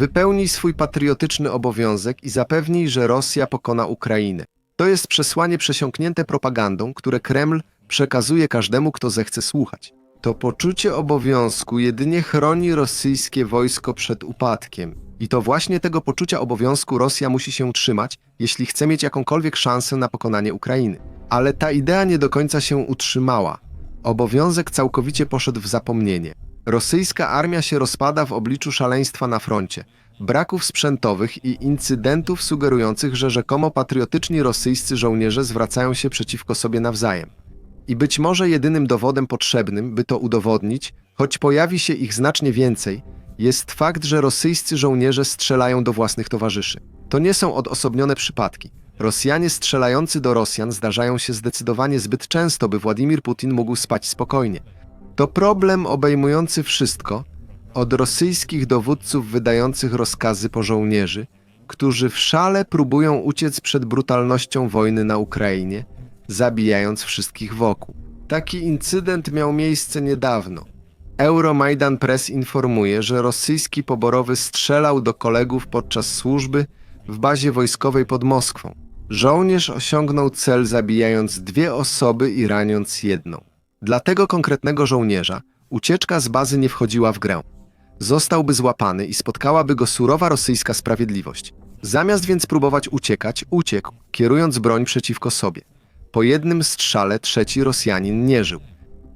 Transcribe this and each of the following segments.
Wypełnij swój patriotyczny obowiązek i zapewnij, że Rosja pokona Ukrainę. To jest przesłanie przesiąknięte propagandą, które Kreml przekazuje każdemu, kto zechce słuchać. To poczucie obowiązku jedynie chroni rosyjskie wojsko przed upadkiem. I to właśnie tego poczucia obowiązku Rosja musi się trzymać, jeśli chce mieć jakąkolwiek szansę na pokonanie Ukrainy. Ale ta idea nie do końca się utrzymała. Obowiązek całkowicie poszedł w zapomnienie. Rosyjska armia się rozpada w obliczu szaleństwa na froncie, braków sprzętowych i incydentów sugerujących, że rzekomo patriotyczni rosyjscy żołnierze zwracają się przeciwko sobie nawzajem. I być może jedynym dowodem potrzebnym, by to udowodnić, choć pojawi się ich znacznie więcej, jest fakt, że rosyjscy żołnierze strzelają do własnych towarzyszy. To nie są odosobnione przypadki. Rosjanie strzelający do Rosjan zdarzają się zdecydowanie zbyt często, by Władimir Putin mógł spać spokojnie. To problem obejmujący wszystko, od rosyjskich dowódców wydających rozkazy po żołnierzy, którzy w szale próbują uciec przed brutalnością wojny na Ukrainie, zabijając wszystkich wokół. Taki incydent miał miejsce niedawno. Euromaidan Press informuje, że rosyjski poborowy strzelał do kolegów podczas służby w bazie wojskowej pod Moskwą. Żołnierz osiągnął cel zabijając dwie osoby i raniąc jedną. Dla tego konkretnego żołnierza ucieczka z bazy nie wchodziła w grę. Zostałby złapany i spotkałaby go surowa rosyjska sprawiedliwość. Zamiast więc próbować uciekać, uciekł, kierując broń przeciwko sobie. Po jednym strzale trzeci Rosjanin nie żył.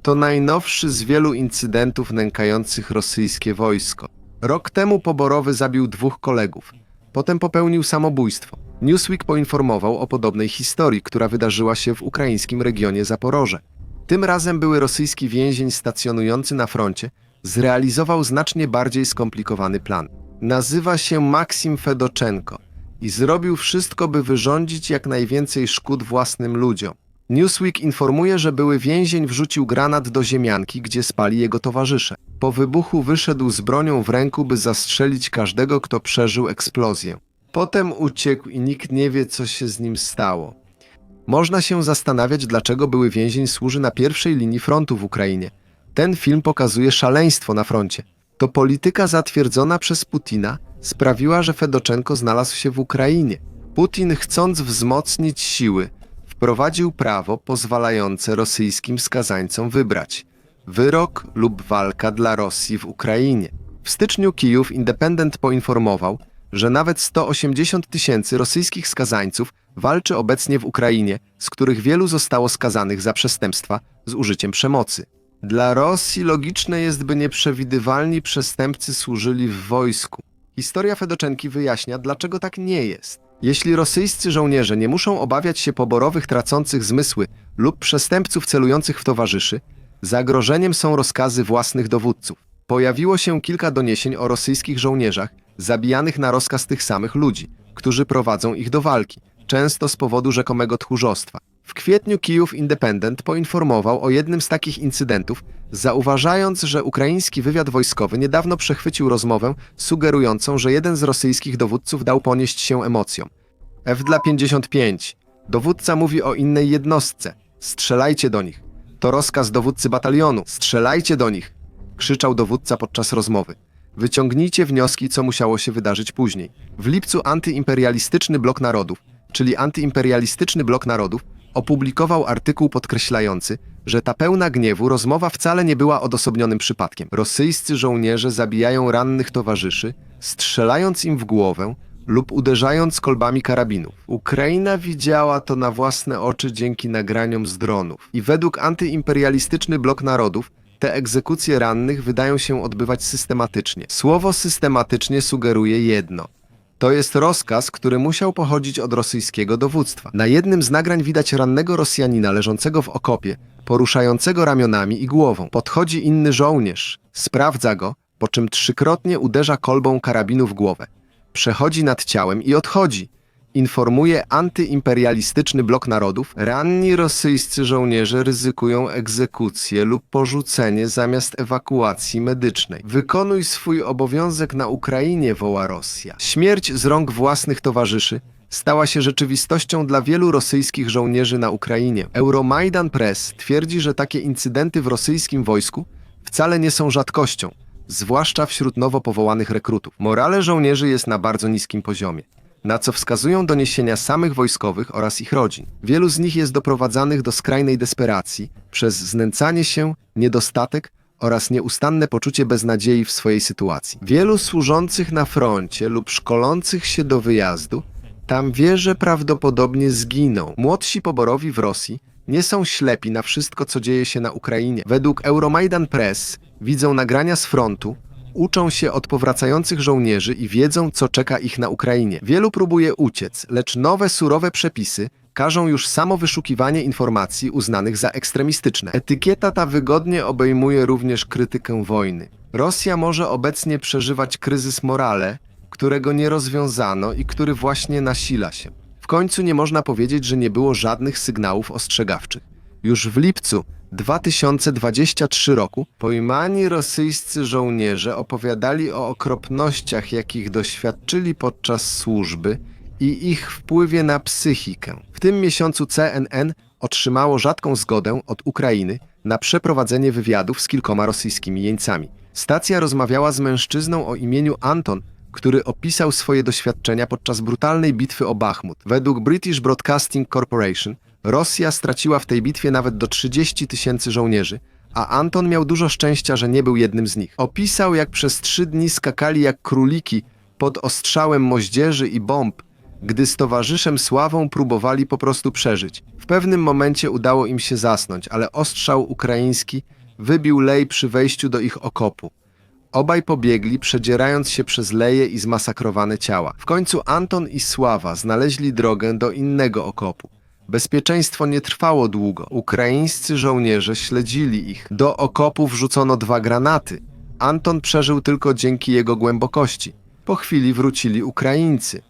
To najnowszy z wielu incydentów nękających rosyjskie wojsko. Rok temu poborowy zabił dwóch kolegów. Potem popełnił samobójstwo. Newsweek poinformował o podobnej historii, która wydarzyła się w ukraińskim regionie Zaporoże. Tym razem były rosyjski więzień stacjonujący na froncie zrealizował znacznie bardziej skomplikowany plan. Nazywa się Maksim Fedoczenko i zrobił wszystko, by wyrządzić jak najwięcej szkód własnym ludziom. Newsweek informuje, że były więzień wrzucił granat do ziemianki, gdzie spali jego towarzysze. Po wybuchu wyszedł z bronią w ręku, by zastrzelić każdego, kto przeżył eksplozję. Potem uciekł i nikt nie wie, co się z nim stało. Można się zastanawiać, dlaczego były więzień służy na pierwszej linii frontu w Ukrainie. Ten film pokazuje szaleństwo na froncie. To polityka zatwierdzona przez Putina sprawiła, że Fedoczenko znalazł się w Ukrainie. Putin, chcąc wzmocnić siły, wprowadził prawo pozwalające rosyjskim skazańcom wybrać wyrok lub walka dla Rosji w Ukrainie. W styczniu Kijów Independent poinformował, że nawet 180 tysięcy rosyjskich skazańców walczy obecnie w Ukrainie, z których wielu zostało skazanych za przestępstwa z użyciem przemocy. Dla Rosji logiczne jest, by nieprzewidywalni przestępcy służyli w wojsku. Historia Fedoczenki wyjaśnia, dlaczego tak nie jest. Jeśli rosyjscy żołnierze nie muszą obawiać się poborowych tracących zmysły lub przestępców celujących w towarzyszy, zagrożeniem są rozkazy własnych dowódców. Pojawiło się kilka doniesień o rosyjskich żołnierzach zabijanych na rozkaz tych samych ludzi, którzy prowadzą ich do walki, często z powodu rzekomego tchórzostwa. W kwietniu Kijów Independent poinformował o jednym z takich incydentów, zauważając, że ukraiński wywiad wojskowy niedawno przechwycił rozmowę sugerującą, że jeden z rosyjskich dowódców dał ponieść się emocjom. F dla 55. Dowódca mówi o innej jednostce. Strzelajcie do nich. To rozkaz dowódcy batalionu. Strzelajcie do nich. Krzyczał dowódca podczas rozmowy. Wyciągnijcie wnioski, co musiało się wydarzyć później. W lipcu antyimperialistyczny blok narodów, czyli antyimperialistyczny blok narodów, opublikował artykuł podkreślający, że ta pełna gniewu rozmowa wcale nie była odosobnionym przypadkiem. Rosyjscy żołnierze zabijają rannych towarzyszy, strzelając im w głowę lub uderzając kolbami karabinów. Ukraina widziała to na własne oczy dzięki nagraniom z dronów. I według antyimperialistyczny blok narodów te egzekucje rannych wydają się odbywać systematycznie. Słowo systematycznie sugeruje jedno. To jest rozkaz, który musiał pochodzić od rosyjskiego dowództwa. Na jednym z nagrań widać rannego Rosjanina leżącego w okopie, poruszającego ramionami i głową. Podchodzi inny żołnierz, sprawdza go, po czym trzykrotnie uderza kolbą karabinu w głowę. Przechodzi nad ciałem i odchodzi. Informuje antyimperialistyczny blok narodów. Ranni rosyjscy żołnierze ryzykują egzekucję lub porzucenie zamiast ewakuacji medycznej. Wykonuj swój obowiązek na Ukrainie, woła Rosja. Śmierć z rąk własnych towarzyszy stała się rzeczywistością dla wielu rosyjskich żołnierzy na Ukrainie. Euromaidan Press twierdzi, że takie incydenty w rosyjskim wojsku wcale nie są rzadkością. zwłaszcza wśród nowo powołanych rekrutów. Morale żołnierzy jest na bardzo niskim poziomie, na co wskazują doniesienia samych wojskowych oraz ich rodzin. Wielu z nich jest doprowadzanych do skrajnej desperacji przez znęcanie się, niedostatek oraz nieustanne poczucie beznadziei w swojej sytuacji. Wielu służących na froncie lub szkolących się do wyjazdu tam wie, że prawdopodobnie zginą. Młodsi poborowi w Rosji nie są ślepi na wszystko, co dzieje się na Ukrainie. Według Euromaidan Press widzą nagrania z frontu, uczą się od powracających żołnierzy i wiedzą, co czeka ich na Ukrainie. Wielu próbuje uciec, lecz nowe, surowe przepisy każą już samo wyszukiwanie informacji uznanych za ekstremistyczne. Etykieta ta wygodnie obejmuje również krytykę wojny. Rosja może obecnie przeżywać kryzys morale, którego nie rozwiązano i który właśnie nasila się. W końcu nie można powiedzieć, że nie było żadnych sygnałów ostrzegawczych. Już w lipcu 2023 roku pojmani rosyjscy żołnierze opowiadali o okropnościach, jakich doświadczyli podczas służby i ich wpływie na psychikę. W tym miesiącu CNN otrzymało rzadką zgodę od Ukrainy na przeprowadzenie wywiadów z kilkoma rosyjskimi jeńcami. Stacja rozmawiała z mężczyzną o imieniu Anton, który opisał swoje doświadczenia podczas brutalnej bitwy o Bachmut. Według British Broadcasting Corporation Rosja straciła w tej bitwie nawet do 30 tysięcy żołnierzy, a Anton miał dużo szczęścia, że nie był jednym z nich. Opisał, jak przez trzy dni skakali jak króliki pod ostrzałem moździerzy i bomb, gdy z towarzyszem Sławą próbowali po prostu przeżyć. W pewnym momencie udało im się zasnąć, ale ostrzał ukraiński wybił lej przy wejściu do ich okopu. Obaj pobiegli, przedzierając się przez leje i zmasakrowane ciała. W końcu Anton i Sława znaleźli drogę do innego okopu. Bezpieczeństwo nie trwało długo. Ukraińscy żołnierze śledzili ich. Do okopu wrzucono dwa granaty. Anton przeżył tylko dzięki jego głębokości. Po chwili wrócili Ukraińcy.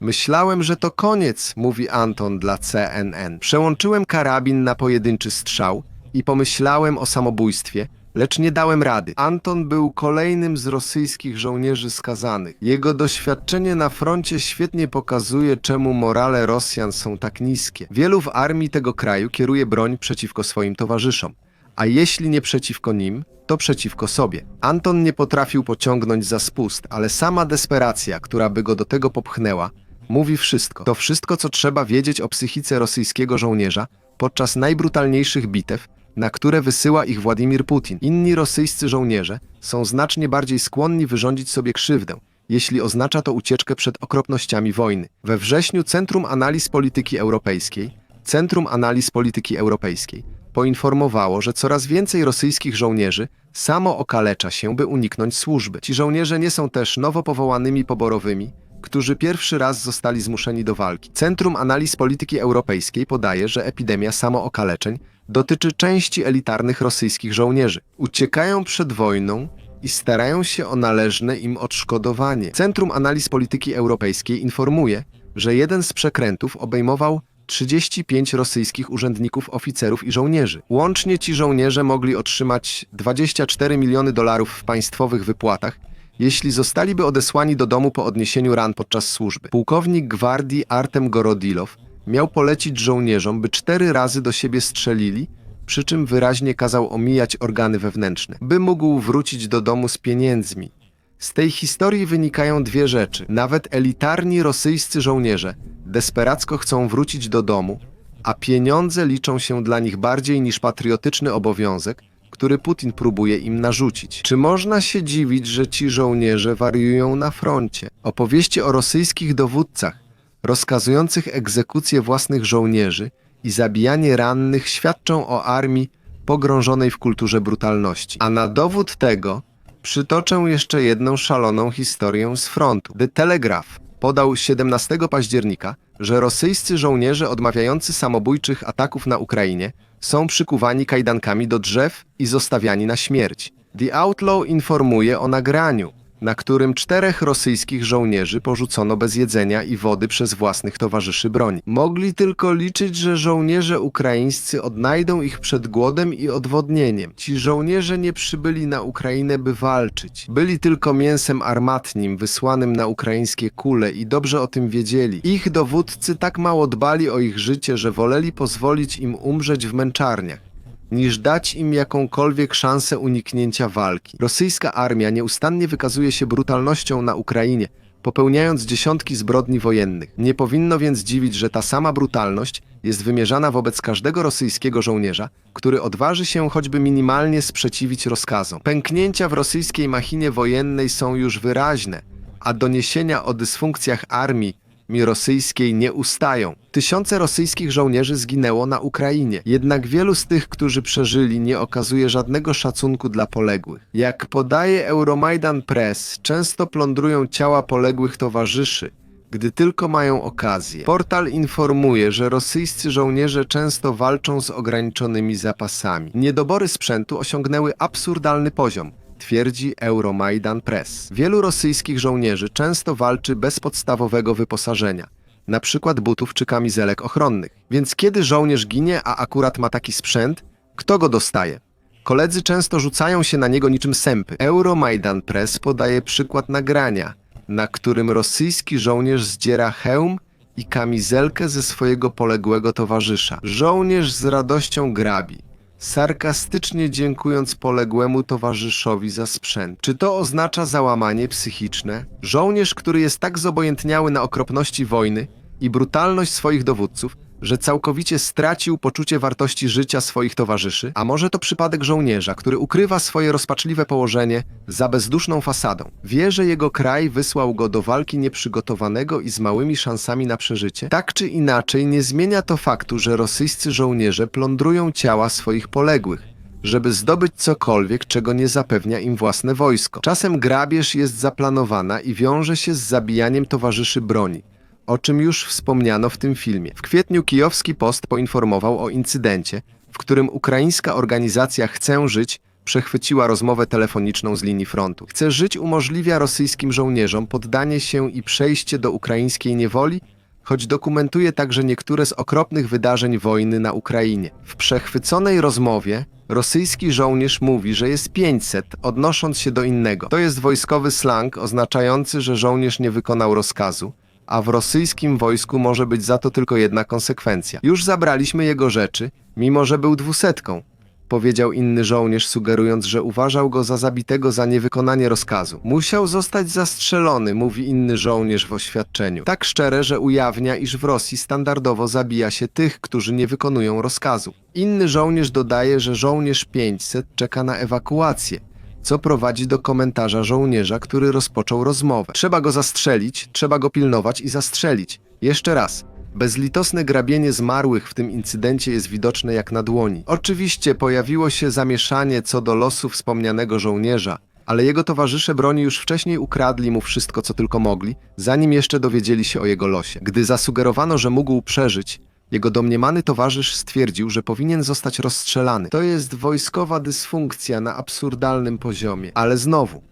Myślałem, że to koniec, mówi Anton dla CNN. Przełączyłem karabin na pojedynczy strzał i pomyślałem o samobójstwie, lecz nie dałem rady. Anton był kolejnym z rosyjskich żołnierzy skazanych. Jego doświadczenie na froncie świetnie pokazuje, czemu morale Rosjan są tak niskie. Wielu w armii tego kraju kieruje broń przeciwko swoim towarzyszom, a jeśli nie przeciwko nim, to przeciwko sobie. Anton nie potrafił pociągnąć za spust, ale sama desperacja, która by go do tego popchnęła, mówi wszystko. To wszystko, co trzeba wiedzieć o psychice rosyjskiego żołnierza podczas najbrutalniejszych bitew, na które wysyła ich Władimir Putin. Inni rosyjscy żołnierze są znacznie bardziej skłonni wyrządzić sobie krzywdę, jeśli oznacza to ucieczkę przed okropnościami wojny. We wrześniu Centrum Analiz Polityki Europejskiej, Centrum Analiz Polityki Europejskiej poinformowało, że coraz więcej rosyjskich żołnierzy samo okalecza się, by uniknąć służby. Ci żołnierze nie są też nowo powołanymi poborowymi, którzy pierwszy raz zostali zmuszeni do walki. Centrum Analiz Polityki Europejskiej podaje, że epidemia samookaleczeń dotyczy części elitarnych rosyjskich żołnierzy. Uciekają przed wojną i starają się o należne im odszkodowanie. Centrum Analiz Polityki Europejskiej informuje, że jeden z przekrętów obejmował 35 rosyjskich urzędników, oficerów i żołnierzy. Łącznie ci żołnierze mogli otrzymać 24 miliony dolarów w państwowych wypłatach, jeśli zostaliby odesłani do domu po odniesieniu ran podczas służby. Pułkownik gwardii Artem Gorodilow miał polecić żołnierzom, by cztery razy do siebie strzelili, przy czym wyraźnie kazał omijać organy wewnętrzne, by mógł wrócić do domu z pieniędzmi. Z tej historii wynikają dwie rzeczy. Nawet elitarni rosyjscy żołnierze desperacko chcą wrócić do domu, a pieniądze liczą się dla nich bardziej niż patriotyczny obowiązek, który Putin próbuje im narzucić. Czy można się dziwić, że ci żołnierze wariują na froncie? Opowieści o rosyjskich dowódcach rozkazujących egzekucję własnych żołnierzy i zabijanie rannych świadczą o armii pogrążonej w kulturze brutalności. A na dowód tego przytoczę jeszcze jedną szaloną historię z frontu. The Telegraph podał 17 października, że rosyjscy żołnierze odmawiający samobójczych ataków na Ukrainie są przykuwani kajdankami do drzew i zostawiani na śmierć. The Outlaw informuje o nagraniu, na którym czterech rosyjskich żołnierzy porzucono bez jedzenia i wody przez własnych towarzyszy broni. Mogli tylko liczyć, że żołnierze ukraińscy odnajdą ich przed głodem i odwodnieniem. Ci żołnierze nie przybyli na Ukrainę, by walczyć. Byli tylko mięsem armatnim wysłanym na ukraińskie kule i dobrze o tym wiedzieli. Ich dowódcy tak mało dbali o ich życie, że woleli pozwolić im umrzeć w męczarniach niż dać im jakąkolwiek szansę uniknięcia walki. Rosyjska armia nieustannie wykazuje się brutalnością na Ukrainie, popełniając dziesiątki zbrodni wojennych. Nie powinno więc dziwić, że ta sama brutalność jest wymierzana wobec każdego rosyjskiego żołnierza, który odważy się choćby minimalnie sprzeciwić rozkazom. Pęknięcia w rosyjskiej machinie wojennej są już wyraźne, a doniesienia o dysfunkcjach armii mi rosyjskiej nie ustają. Tysiące rosyjskich żołnierzy zginęło na Ukrainie, jednak wielu z tych, którzy przeżyli, nie okazuje żadnego szacunku dla poległych. Jak podaje Euromaidan Press, często plądrują ciała poległych towarzyszy, gdy tylko mają okazję. Portal informuje, że rosyjscy żołnierze często walczą z ograniczonymi zapasami. Niedobory sprzętu osiągnęły absurdalny poziom twierdzi Euromaidan Press. Wielu rosyjskich żołnierzy często walczy bez podstawowego wyposażenia, na przykład butów czy kamizelek ochronnych. Więc kiedy żołnierz ginie, a akurat ma taki sprzęt, kto go dostaje? Koledzy często rzucają się na niego niczym sępy. Euromaidan Press podaje przykład nagrania, na którym rosyjski żołnierz zdziera hełm i kamizelkę ze swojego poległego towarzysza. Żołnierz z radością grabi, sarkastycznie dziękując poległemu towarzyszowi za sprzęt. Czy to oznacza załamanie psychiczne? Żołnierz, który jest tak zobojętniały na okropności wojny i brutalność swoich dowódców, że całkowicie stracił poczucie wartości życia swoich towarzyszy? A może to przypadek żołnierza, który ukrywa swoje rozpaczliwe położenie za bezduszną fasadą? Wie, że jego kraj wysłał go do walki nieprzygotowanego i z małymi szansami na przeżycie? Tak czy inaczej, nie zmienia to faktu, że rosyjscy żołnierze plądrują ciała swoich poległych żeby zdobyć cokolwiek, czego nie zapewnia im własne wojsko. Czasem grabież jest zaplanowana i wiąże się z zabijaniem towarzyszy broni o czym już wspomniano w tym filmie. W kwietniu kijowski Post poinformował o incydencie, w którym ukraińska organizacja Chcę Żyć przechwyciła rozmowę telefoniczną z linii frontu. Chcę Żyć umożliwia rosyjskim żołnierzom poddanie się i przejście do ukraińskiej niewoli, choć dokumentuje także niektóre z okropnych wydarzeń wojny na Ukrainie. W przechwyconej rozmowie rosyjski żołnierz mówi, że jest 500, odnosząc się do innego. To jest wojskowy slang oznaczający, że żołnierz nie wykonał rozkazu a w rosyjskim wojsku może być za to tylko jedna konsekwencja. Już zabraliśmy jego rzeczy, mimo że był dwusetką, powiedział inny żołnierz, sugerując, że uważał go za zabitego za niewykonanie rozkazu. Musiał zostać zastrzelony, mówi inny żołnierz w oświadczeniu. Tak szczere, że ujawnia, iż w Rosji standardowo zabija się tych, którzy nie wykonują rozkazu. Inny żołnierz dodaje, że żołnierz 500 czeka na ewakuację co prowadzi do komentarza żołnierza, który rozpoczął rozmowę. Trzeba go zastrzelić, trzeba go pilnować i zastrzelić. Jeszcze raz. Bezlitosne grabienie zmarłych w tym incydencie jest widoczne jak na dłoni. Oczywiście pojawiło się zamieszanie co do losu wspomnianego żołnierza, ale jego towarzysze broni już wcześniej ukradli mu wszystko, co tylko mogli, zanim jeszcze dowiedzieli się o jego losie. Gdy zasugerowano, że mógł przeżyć, jego domniemany towarzysz stwierdził, że powinien zostać rozstrzelany. To jest wojskowa dysfunkcja na absurdalnym poziomie. Ale znowu,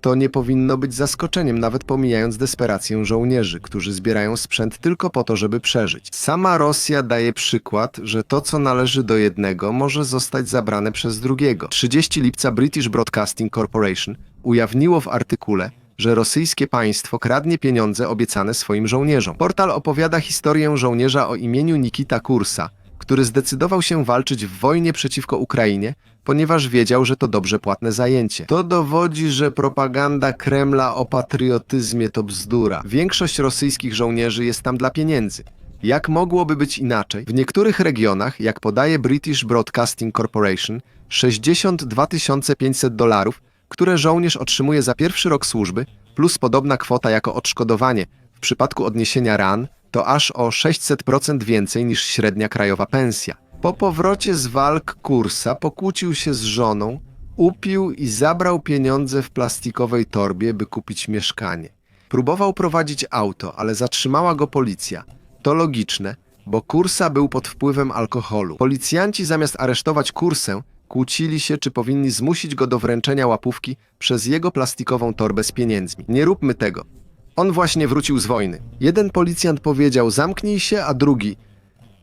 to nie powinno być zaskoczeniem, nawet pomijając desperację żołnierzy, którzy zbierają sprzęt tylko po to, żeby przeżyć. Sama Rosja daje przykład, że to, co należy do jednego, może zostać zabrane przez drugiego. 30 lipca British Broadcasting Corporation ujawniło w artykule, że rosyjskie państwo kradnie pieniądze obiecane swoim żołnierzom. Portal opowiada historię żołnierza o imieniu Nikita Kursa, który zdecydował się walczyć w wojnie przeciwko Ukrainie, ponieważ wiedział, że to dobrze płatne zajęcie. To dowodzi, że propaganda Kremla o patriotyzmie to bzdura. Większość rosyjskich żołnierzy jest tam dla pieniędzy. Jak mogłoby być inaczej? W niektórych regionach, jak podaje British Broadcasting Corporation, 62 500 dolarów które żołnierz otrzymuje za pierwszy rok służby, plus podobna kwota jako odszkodowanie w przypadku odniesienia ran, to aż o 600% więcej niż średnia krajowa pensja. Po powrocie z walk kursa pokłócił się z żoną, upił i zabrał pieniądze w plastikowej torbie, by kupić mieszkanie. Próbował prowadzić auto, ale zatrzymała go policja. To logiczne, bo kursa był pod wpływem alkoholu. Policjanci zamiast aresztować kursę, Kłócili się, czy powinni zmusić go do wręczenia łapówki przez jego plastikową torbę z pieniędzmi. Nie róbmy tego. On właśnie wrócił z wojny. Jeden policjant powiedział: Zamknij się, a drugi: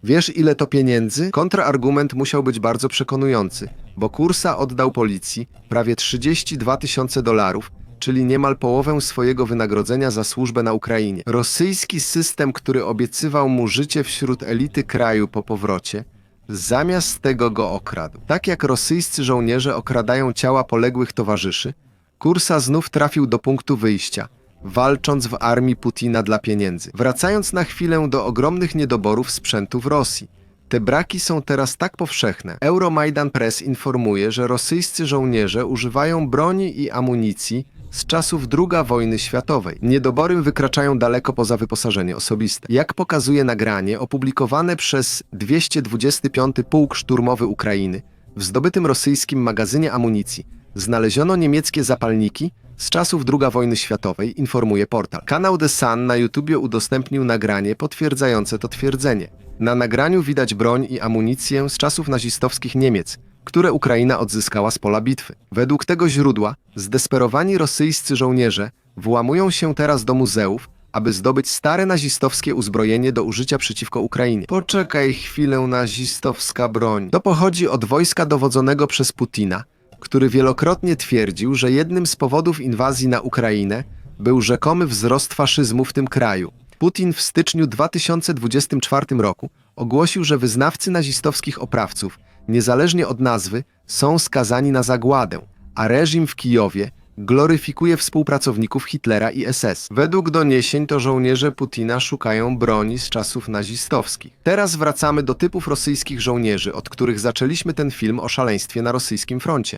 Wiesz, ile to pieniędzy? Kontrargument musiał być bardzo przekonujący, bo Kursa oddał policji prawie 32 tysiące dolarów, czyli niemal połowę swojego wynagrodzenia za służbę na Ukrainie. Rosyjski system, który obiecywał mu życie wśród elity kraju po powrocie, zamiast tego go okradł. Tak jak rosyjscy żołnierze okradają ciała poległych towarzyszy, Kursa znów trafił do punktu wyjścia, walcząc w armii Putina dla pieniędzy. Wracając na chwilę do ogromnych niedoborów sprzętu w Rosji. Te braki są teraz tak powszechne. Euromaidan Press informuje, że rosyjscy żołnierze używają broni i amunicji z czasów II wojny światowej. Niedobory wykraczają daleko poza wyposażenie osobiste. Jak pokazuje nagranie opublikowane przez 225 Pułk Szturmowy Ukrainy w zdobytym rosyjskim magazynie amunicji znaleziono niemieckie zapalniki z czasów II wojny światowej, informuje portal. Kanał The Sun na YouTubie udostępnił nagranie potwierdzające to twierdzenie. Na nagraniu widać broń i amunicję z czasów nazistowskich Niemiec, które Ukraina odzyskała z pola bitwy. Według tego źródła zdesperowani rosyjscy żołnierze włamują się teraz do muzeów, aby zdobyć stare nazistowskie uzbrojenie do użycia przeciwko Ukrainie. Poczekaj chwilę, nazistowska broń. To pochodzi od wojska dowodzonego przez Putina, który wielokrotnie twierdził, że jednym z powodów inwazji na Ukrainę był rzekomy wzrost faszyzmu w tym kraju. Putin w styczniu 2024 roku ogłosił, że wyznawcy nazistowskich oprawców, niezależnie od nazwy, są skazani na zagładę, a reżim w Kijowie gloryfikuje współpracowników Hitlera i SS. Według doniesień to żołnierze Putina szukają broni z czasów nazistowskich. Teraz wracamy do typów rosyjskich żołnierzy, od których zaczęliśmy ten film o szaleństwie na rosyjskim froncie.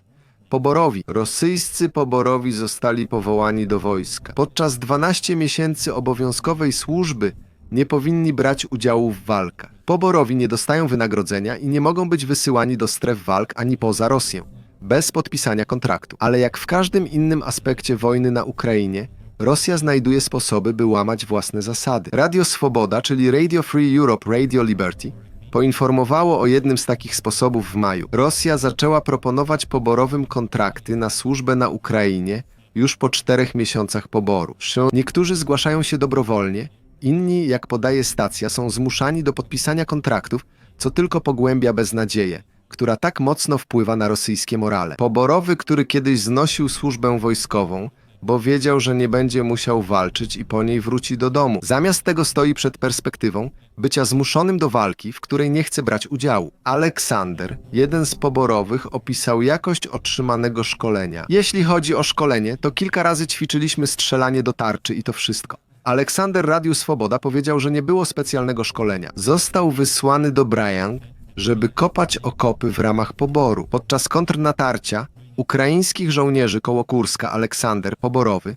Poborowi. Rosyjscy poborowi zostali powołani do wojska. Podczas 12 miesięcy obowiązkowej służby nie powinni brać udziału w walkach. Poborowi nie dostają wynagrodzenia i nie mogą być wysyłani do stref walk ani poza Rosję, bez podpisania kontraktu. Ale jak w każdym innym aspekcie wojny na Ukrainie, Rosja znajduje sposoby, by łamać własne zasady. Radio Swoboda, czyli Radio Free Europe Radio Liberty, poinformowało o jednym z takich sposobów w maju. Rosja zaczęła proponować poborowym kontrakty na służbę na Ukrainie już po czterech miesiącach poboru. Niektórzy zgłaszają się dobrowolnie, inni, jak podaje stacja, są zmuszani do podpisania kontraktów, co tylko pogłębia beznadzieję, która tak mocno wpływa na rosyjskie morale. Poborowy, który kiedyś znosił służbę wojskową, bo wiedział, że nie będzie musiał walczyć i po niej wróci do domu. Zamiast tego stoi przed perspektywą bycia zmuszonym do walki, w której nie chce brać udziału. Aleksander, jeden z poborowych, opisał jakość otrzymanego szkolenia. Jeśli chodzi o szkolenie, to kilka razy ćwiczyliśmy strzelanie do tarczy i to wszystko. Aleksander Radiu Swoboda powiedział, że nie było specjalnego szkolenia. Został wysłany do Bryansk, żeby kopać okopy w ramach poboru. Podczas kontrnatarcia ukraińskich żołnierzy koło Kurska Aleksander Poborowy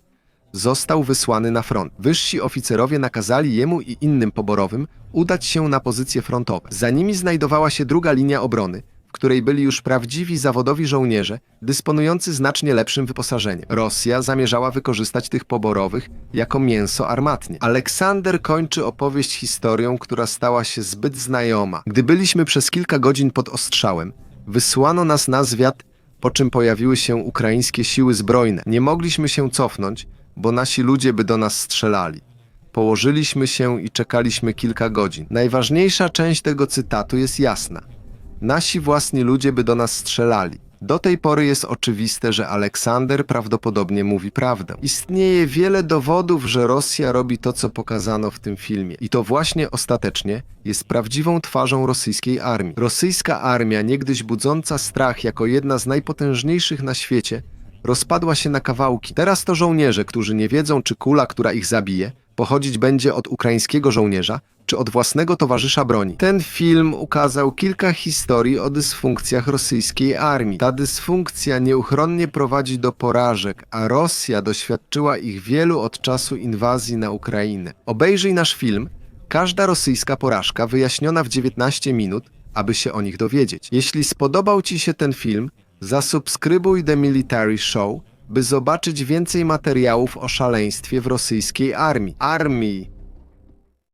został wysłany na front. Wyżsi oficerowie nakazali jemu i innym poborowym udać się na pozycje frontowe. Za nimi znajdowała się druga linia obrony, której byli już prawdziwi zawodowi żołnierze, dysponujący znacznie lepszym wyposażeniem. Rosja zamierzała wykorzystać tych poborowych jako mięso armatnie. Aleksander kończy opowieść historią, która stała się zbyt znajoma. Gdy byliśmy przez kilka godzin pod ostrzałem, wysłano nas na zwiat, po czym pojawiły się ukraińskie siły zbrojne. Nie mogliśmy się cofnąć, bo nasi ludzie by do nas strzelali. Położyliśmy się i czekaliśmy kilka godzin. Najważniejsza część tego cytatu jest jasna. Nasi własni ludzie by do nas strzelali. Do tej pory jest oczywiste, że Aleksander prawdopodobnie mówi prawdę. Istnieje wiele dowodów, że Rosja robi to, co pokazano w tym filmie. I to właśnie ostatecznie jest prawdziwą twarzą rosyjskiej armii. Rosyjska armia, niegdyś budząca strach jako jedna z najpotężniejszych na świecie, rozpadła się na kawałki. Teraz to żołnierze, którzy nie wiedzą, czy kula, która ich zabije, pochodzić będzie od ukraińskiego żołnierza, czy od własnego towarzysza broni. Ten film ukazał kilka historii o dysfunkcjach rosyjskiej armii. Ta dysfunkcja nieuchronnie prowadzi do porażek, a Rosja doświadczyła ich wielu od czasu inwazji na Ukrainę. Obejrzyj nasz film. Każda rosyjska porażka wyjaśniona w 19 minut, aby się o nich dowiedzieć. Jeśli spodobał Ci się ten film, zasubskrybuj The Military Show, by zobaczyć więcej materiałów o szaleństwie w rosyjskiej armii. Armii,